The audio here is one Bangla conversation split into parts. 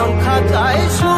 non cut eyes.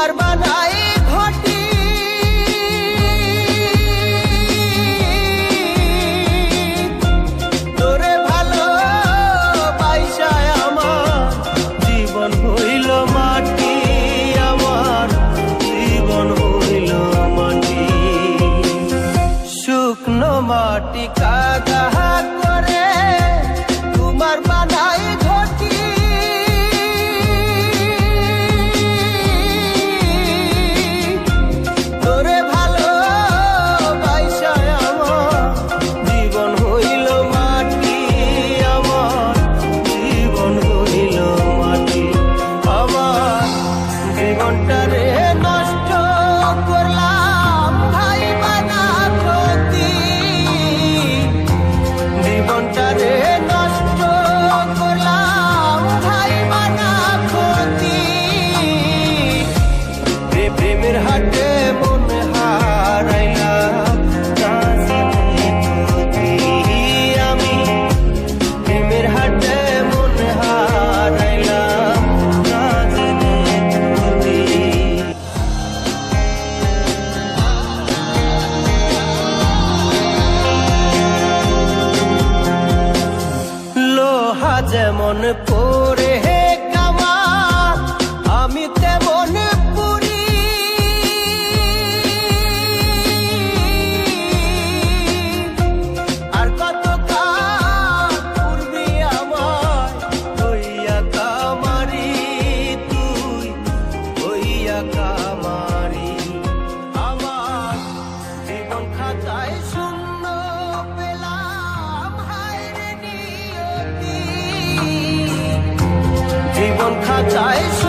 I'm not barba nai যেমন পো 在。